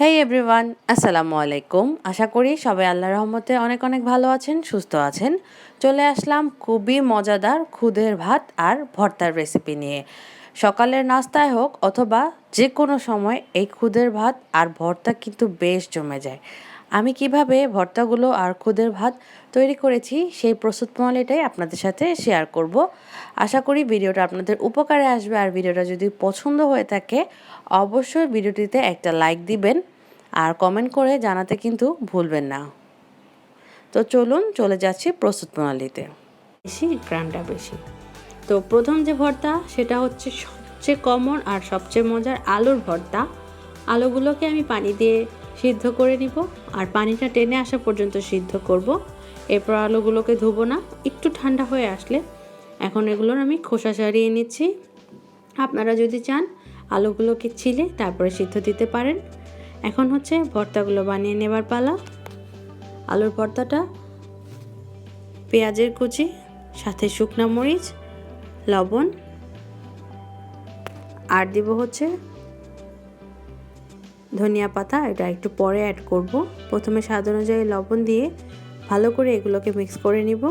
হেই everyone আসসালামু আলাইকুম। আশা করি সবাই আল্লাহ রহমতে অনেক অনেক ভালো আছেন, সুস্থ আছেন। চলে আসলাম খুবই মজাদার খুদের ভাত আর ভর্তার রেসিপি নিয়ে। সকালের নাস্তায় হোক অথবা যে কোনো সময় এই খুদের ভাত আর ভর্তা কিন্তু বেশ জমে যায়। আমি কীভাবে ভর্তাগুলো আর খুদের ভাত তৈরি করেছি সেই প্রস্তুত প্রণালীটাই আপনাদের সাথে শেয়ার করব। আশা করি ভিডিওটা আপনাদের উপকারে আসবে আর ভিডিওটা যদি পছন্দ হয়ে থাকে, অবশ্যই ভিডিওটিতে একটা লাইক দিবেন আর কমেন্ট করে জানাতে কিন্তু ভুলবেন না। তো চলুন চলে যাচ্ছি প্রস্তুত প্রণালীতে বেশি গ্রানটা বেশি। তো প্রথম যে ভর্তা, সেটা হচ্ছে সবচেয়ে কমন আর সবচেয়ে মজার আলুর ভর্তা। আলুগুলোকে আমি পানি দিয়ে সিদ্ধ করে নিব আর পানিটা টেনে আসা পর্যন্ত সিদ্ধ করব। এরপর আলুগুলোকে ধুবো না, একটু ঠান্ডা হয়ে আসলে। এখন এগুলোর আমি খোসা সারিয়ে নিচ্ছি। আপনারা যদি চান আলুগুলোকে ছিলে তারপরে সিদ্ধ দিতে পারেন। এখন হচ্ছে ভর্তাগুলো বানিয়ে নেবার পালা। আলুর ভর্তাটা, পেঁয়াজের কুচি, সাথে শুকনা মরিচ, লবণ, আর দিব হচ্ছে ধনিয়া পাতা, এটা একটু পরে অ্যাড করব। প্রথমে স্বাদ অনুযায়ী লবণ দিয়ে ভালো করে এগুলোকে মিক্স করে নিব।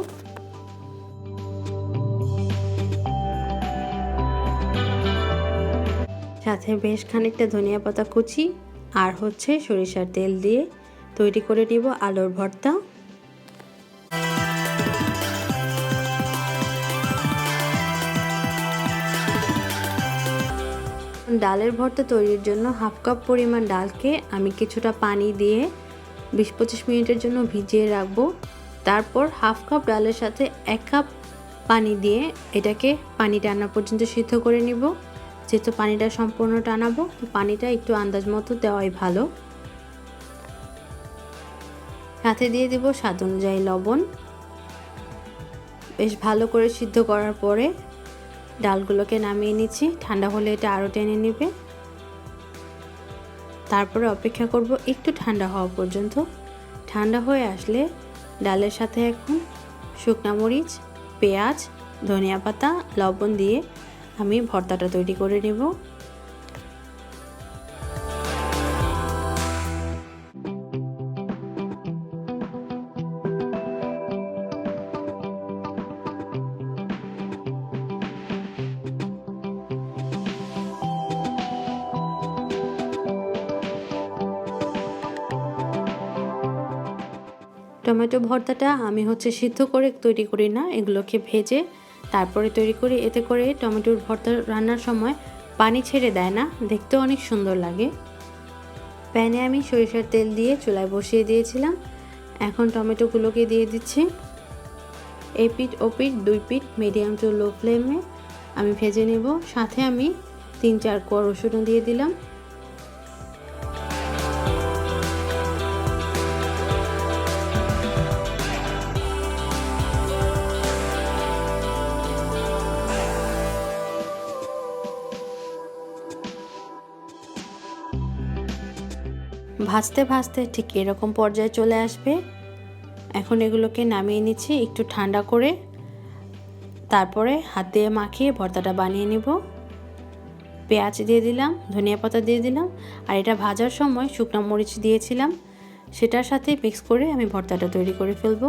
সাথে বেশ খানিকটা ধনিয়া পাতা কুচি আর হচ্ছে সরিষার তেল দিয়ে তৈরি করে নিব আলুর ভর্তা। ডালের ভর্তা তৈরির জন্য হাফ কাপ পরিমাণ ডালকে আমি কিছুটা পানি দিয়ে বিশ পঁচিশ মিনিটের জন্য ভিজিয়ে রাখব। তারপর হাফ কাপ ডালের সাথে এক কাপ পানি দিয়ে এটাকে পানি টানা পর্যন্ত সিদ্ধ করে নিব। যেহেতু পানিটা সম্পূর্ণ টানাবো, তো পানিটা একটু আন্দাজ মতো দেওয়াই ভালো। সাথে দিয়ে দিব স্বাদ অনুযায়ী লবণ। বেশ ভালো করে সিদ্ধ করার পরে ডালগুলোকে নামিয়ে নিচ্ছি। ঠান্ডা হলে এটা আরও টেনে নেবে। তারপরে অপেক্ষা করব একটু ঠান্ডা হওয়া পর্যন্ত। ঠান্ডা হয়ে আসলে ডালের সাথে এখন শুকনা মরিচ, পেঁয়াজ, ধনিয়া পাতা, লবণ দিয়ে আমি ভর্তাটা তৈরি করে নেব। টমেটো ভর্তাটা আমি হচ্ছে সিদ্ধ করে তৈরি করি না, এগুলোকে ভেজে তারপরে তৈরি করি। এতে করে টমেটোর ভর্তা রান্নার সময় পানি ছেড়ে দেয় না দেখতে অনেক সুন্দর লাগে। প্যানে আমি সরিষার তেল দিয়ে চুলায় বসিয়ে দিয়েছিলাম। এখন টমেটোগুলোকে দিয়ে দিচ্ছি। এই পিঠ ও পিঠ দুই পিঠ মিডিয়াম টু লো ফ্লেমে আমি ভেজে নেব। সাথে আমি তিন চার কোয়া রসুনও দিয়ে দিলাম। ভাজতে ভাজতে ঠিক এরকম পর্যায়ে চলে আসবে। এখন এগুলোকে নামিয়ে নিচ্ছি, একটু ঠান্ডা করে। তারপরে হাত দিয়ে মাখিয়ে ভর্তাটা বানিয়ে নিব। পেঁয়াজ দিয়ে দিলাম, ধনিয়া পাতা দিয়ে দিলাম, আর এটা ভাজার সময় শুকনো মরিচ দিয়েছিলাম। সেটার সাথে মিক্স করে আমি ভর্তাটা তৈরি করে ফেলব।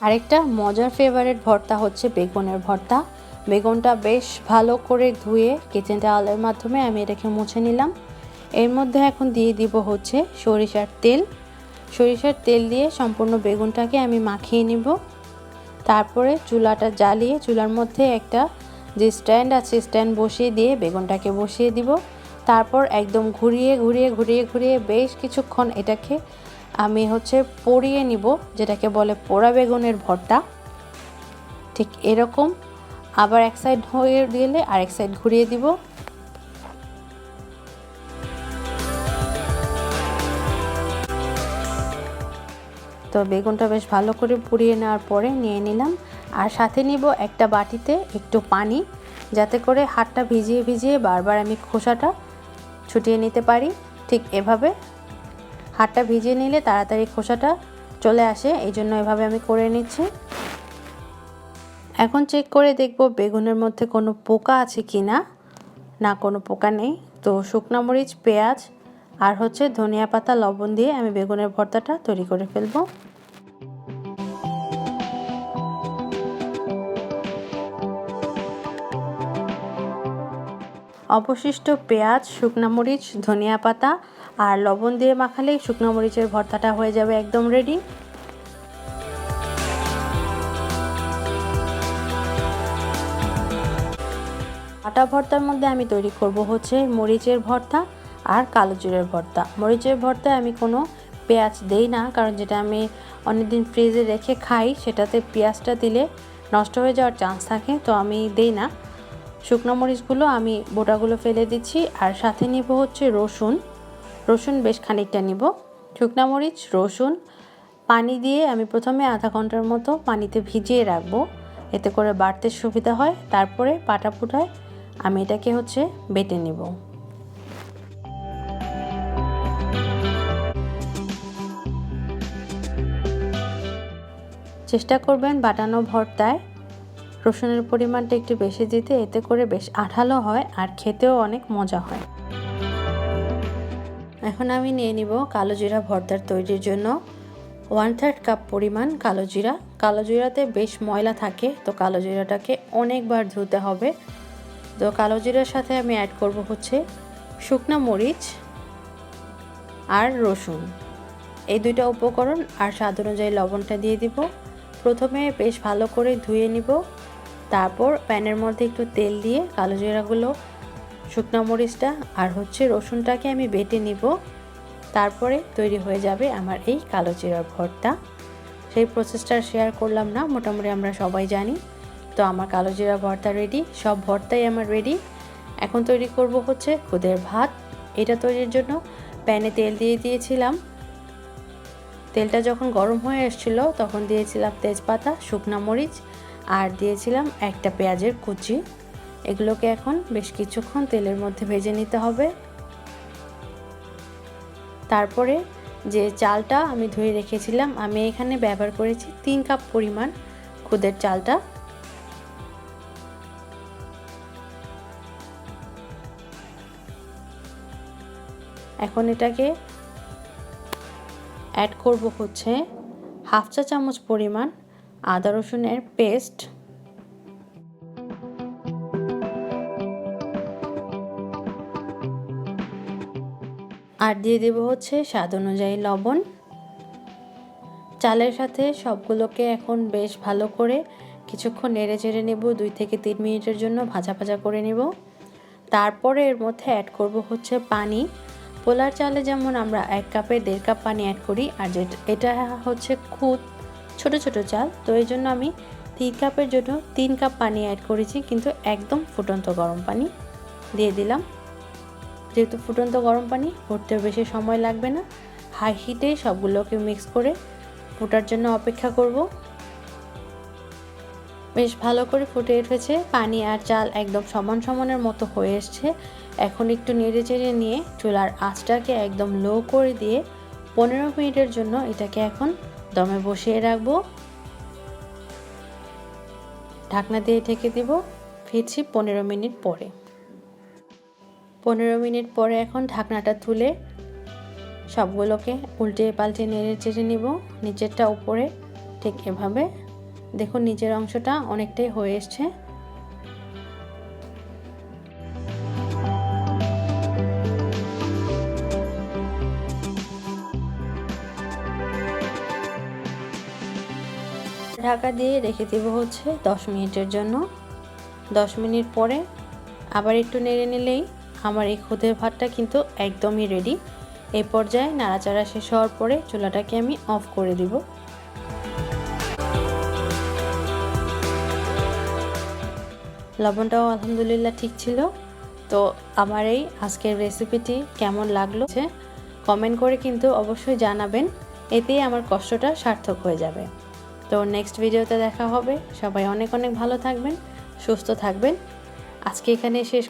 আরেকটা মজার ফেভারেট ভর্তা হচ্ছে বেগুনের ভর্তা। বেগুনটা বেশ ভালো করে ধুয়ে কিচেন টাওয়ালের মাধ্যমে আমি এটাকে মুছে নিলাম। এর মধ্যে এখন দিয়ে দিব হচ্ছে সরিষার তেল। সরিষার তেল দিয়ে সম্পূর্ণ বেগুনটাকে আমি মাখিয়ে নিব। তারপরে চুলাটা জ্বালিয়ে চুলার মধ্যে একটা যে স্ট্যান্ড আছে স্ট্যান্ড বসিয়ে দিয়ে বেগুনটাকে বসিয়ে দিব। তারপর একদম ঘুরিয়ে ঘুরিয়ে ঘুরিয়ে ঘুরিয়ে বেশ কিছুক্ষণ এটাকে আমি হচ্ছে পরিয়ে নিব, যেটাকে বলে পোড়া বেগুনের ভর্তা। ঠিক এরকম। আবার এক সাইড হয়ে গেলে আরেক সাইড ঘুরিয়ে দিব। তো বেগুনটা বেশ ভালো করে পুড়িয়ে নেওয়ার পরে নিয়ে নিলাম। আর সাথে নিব একটা বাটিতে একটু পানি, যাতে করে হাতটা ভিজিয়ে ভিজিয়ে বারবার আমি খোসাটা ছুটিয়ে নিতে পারি। ঠিক এভাবে হাতটা ভিজিয়ে নিলে তাড়াতাড়ি খোসাটা চলে আসে, এই জন্য এভাবে আমি করে নিচ্ছি। এখন চেক করে দেখব বেগুনের মধ্যে কোনো পোকা আছে কি না না, কোনো পোকা নেই। তো শুকনা মরিচ, পেঁয়াজ আর হচ্ছে ধনিয়া পাতা, লবণ দিয়ে আমি বেগুনের ভর্তাটা তৈরি করে ফেলব। অবশিষ্ট পেঁয়াজ, শুকনা মরিচ, ধনিয়া পাতা আর লবণ দিয়ে মাখালেই শুকনো মরিচের ভর্তাটা হয়ে যাবে একদম রেডি আটা ভর্তার মধ্যে আমি তৈরি করব হচ্ছে মরিচের ভর্তা আর কালো জিরের ভর্তা। মরিচের ভর্তায় আমি কোনো পেঁয়াজ দেই না, কারণ যেটা আমি অনেকদিন ফ্রিজে রেখে খাই, সেটাতে পেঁয়াজটা দিলে নষ্ট হয়ে যাওয়ার চান্স থাকে, তো আমি দেই না। শুকনো মরিচগুলো আমি বোটাগুলো ফেলে দিচ্ছি, আর সাথে নিব হচ্ছে রসুন। রসুন বেশ খানিকটা নিব। শুকনো মরিচ, রসুন, পানি দিয়ে আমি প্রথমে আধা ঘণ্টার মতো পানিতে ভিজিয়ে রাখব। এতে করে বাড়তে সুবিধা হয়। তারপরে পাটা পুটায় আমি এটাকে হচ্ছে বেটে নিব। চেষ্টা করবেন বাটানো ভর্তায়। রসুনের পরিমাণটা একটু বেশি দিতে, এতে করে বেশ আঠালো হয় আর খেতেও অনেক মজা হয়। এখন আমি নিয়ে নিব কালো জিরা ভর্তার তৈরির জন্য। ওয়ান থার্ড কাপ পরিমাণ কালো জিরা। কালো জিরাতে বেশ ময়লা থাকে, তো কালো জিরাটাকে অনেকবার ধুতে হবে। তো কালো জিরার সাথে আমি অ্যাড করব হচ্ছে শুকনো মরিচ আর রসুন। এই দুইটা উপকরণ আর স্বাদ অনুযায়ী লবণটা দিয়ে দিব। প্রথমে বেশ ভালো করে ধুয়ে নিব। তারপর প্যানের মধ্যে একটু তেল দিয়ে কালো জিরাগুলো শুকনো মরিচটা আর হচ্ছে রসুনটাকে আমি বেটে নিব। তারপরে তৈরি হয়ে যাবে আমার এই কালো জিরার ভর্তা। সেই প্রসেসটা শেয়ার করলাম না, মোটামুটি আমরা সবাই জানি। তো আমার কালো জিরা ভর্তা রেডি সব ভর্তাই আমার রেডি এখন তৈরি করব হচ্ছে খুদের ভাত। এটা তৈরির জন্য প্যানে তেল দিয়ে দিয়েছিলাম। তেলটা যখন গরম হয়ে এসেছিল তখন দিয়েছিলাম তেজপাতা, শুকনো মরিচ, আর দিয়েছিলাম একটা পেঁয়াজের কুচি। এগুলোকে এখন বেশ কিছুক্ষণ তেলের মধ্যে ভেজে নিতে হবে। তারপরে যে চালটা আমি ধুয়ে রেখেছিলাম, আমি এখানে ব্যবহার করেছি তিন কাপ পরিমাণ খুদের চালটা। এখন এটাকে অ্যাড করব হচ্ছে হাফ চা চামচ পরিমাণ আদা রসুনের পেস্ট আর দিয়ে দেব হচ্ছে স্বাদ অনুযায়ী লবণ। চালের সাথে সবগুলোকে এখন বেশ ভালো করে কিছুক্ষণ নেড়ে চেড়ে নেব, দুই থেকে তিন মিনিটের জন্য ভাজা ভাজা করে নেব। তারপরে এর মধ্যে অ্যাড করব হচ্ছে পানি। পোলার চালে যেমন আমরা এক কাপে দেড় কাপ পানি অ্যাড করি, আর এটা হচ্ছে খুদ, ছোট ছোট চাল। তো এই জন্য আমি তিন কাপের জন্য তিন কাপ পানি অ্যাড করেছি, কিন্তু একদম ফুটন্ত গরম পানি দিয়ে দিলাম। যেহেতু ফুটন্ত গরম পানি ফুটতে বেশি সময় লাগবে না। হাই হিটে সবগুলোকে মিক্স করে ফুটার জন্য অপেক্ষা করব। বেশ ভালো করে ফুটে উঠেছে। পানি আর চাল একদম সমান সমানের মতো হয়ে এসছে। এখন একটু নেড়ে চেড়ে নিয়ে চুলার আঁচটাকে একদম লো করে দিয়ে পনেরো মিনিটের জন্য এটাকে এখন দমে বসিয়ে রাখব। ঢাকনা দিয়ে ঢেকে দিব। ফিরছি পনেরো মিনিট পরে। পনেরো মিনিট পরে এখন ঢাকনাটা তুলে সবগুলোকে উল্টে পাল্টে নেড়ে চেড়ে নিব। নিচেরটা উপরে ঠিক এভাবে। দেখুন, নিচের অংশটা অনেকটাই হয়ে এসছে। ঢাকা দিয়ে রেখে দেব হচ্ছে দশ মিনিটের জন্য। দশ মিনিট পরে আবার একটু নেড়ে নিলেই আমার এই খুদের ভাতটা কিন্তু একদমই রেডি এই পর্যায়ে নাড়াচাড়া শেষ হওয়ার পরে চুলাটাকে আমি অফ করে দিব। লবণটাও আলহামদুলিল্লাহ ঠিক ছিল। তো আমার এই আজকের রেসিপিটি কেমন লাগল কমেন্ট করে কিন্তু অবশ্যই জানাবেন। এতেই আমার কষ্টটা সার্থক হয়ে যাবে। তো নেক্সট ভিডিওতে দেখা হবে। সবাই অনেক অনেক ভালো থাকবেন, সুস্থ থাকবেন। আজকে এখানে শেষ